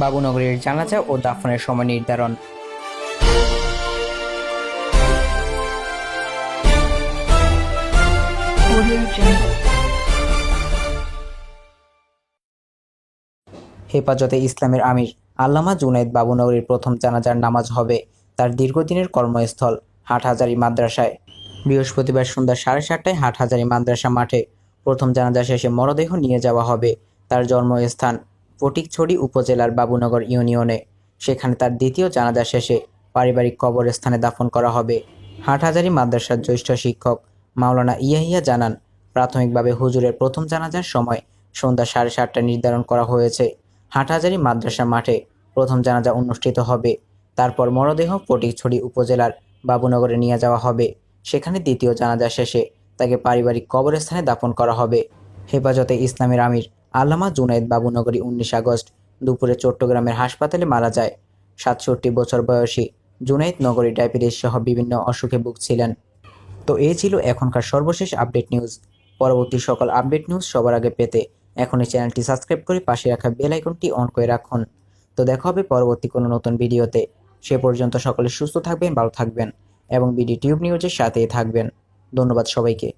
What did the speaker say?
বাবুনগরীর জানাজা ও দাফনের সময় নির্ধারণ। হেফাজতে ইসলামের আমির আল্লামা জুনাইদ বাবুনগরীর প্রথম জানাজার নামাজ হবে তার দীর্ঘদিনের কর্মস্থল হাটহাজারী মাদ্রাসায়। বৃহস্পতিবার সন্ধ্যা সাড়ে সাতটায় হাটহাজারী মাদ্রাসা মাঠে প্রথম জানাজা শেষে মরদেহ নিয়ে যাওয়া হবে তার জন্মস্থান। ফটিকছড়ি উপজেলার বাবুনগর ইউনিয়নে। সেখানে তার দ্বিতীয় জানাজা শেষে পারিবারিক কবরস্থানে দাফন করা হবে। হাটহাজারী মাদ্রাসার জ্যেষ্ঠ শিক্ষক মাওলানা ইয়াহিয়া জানান, প্রাথমিকভাবে হুজুরের প্রথম জানাজার সময় সন্ধ্যা সাড়ে সাতটা নির্ধারণ করা হয়েছে। হাটহাজারী মাদ্রাসা মাঠে প্রথম জানাজা অনুষ্ঠিত হবে। তারপর মরদেহ ফটিকছড়ি উপজেলার বাবুনগরে নিয়ে যাওয়া হবে। সেখানে দ্বিতীয় জানাজা শেষে তাকে পারিবারিক কবরস্থানে দাফন করা হবে। হেফাজতে ইসলামের আমির আল্লামা জুনাইদ বাবুনগরী উনিশ আগস্ট, দুপুরে চট্টগ্রামের হাসপাতালে মারা যায়। সাতষট্টি বছর বয়সী জুনাইদ নগরী ডায়াবেটিস সহ বিভিন্ন অসুখে ভুগছিলেন। তো এই ছিল এখনকার সর্বশেষ আপডেট নিউজ। পরবর্তী সকল আপডেট নিউজ সবার আগে পেতে এখনই চ্যানেলটি সাবস্ক্রাইব করে পাশে রাখা বেল আইকনটি অন করে রাখুন। তো দেখা হবে পরবর্তী কোনো নতুন ভিডিওতে। সে পর্যন্ত সকলে সুস্থ থাকবেন, ভালো থাকবেন এবং বিডি টিউব নিউজের সাথেই থাকবেন। ধন্যবাদ সবাইকে।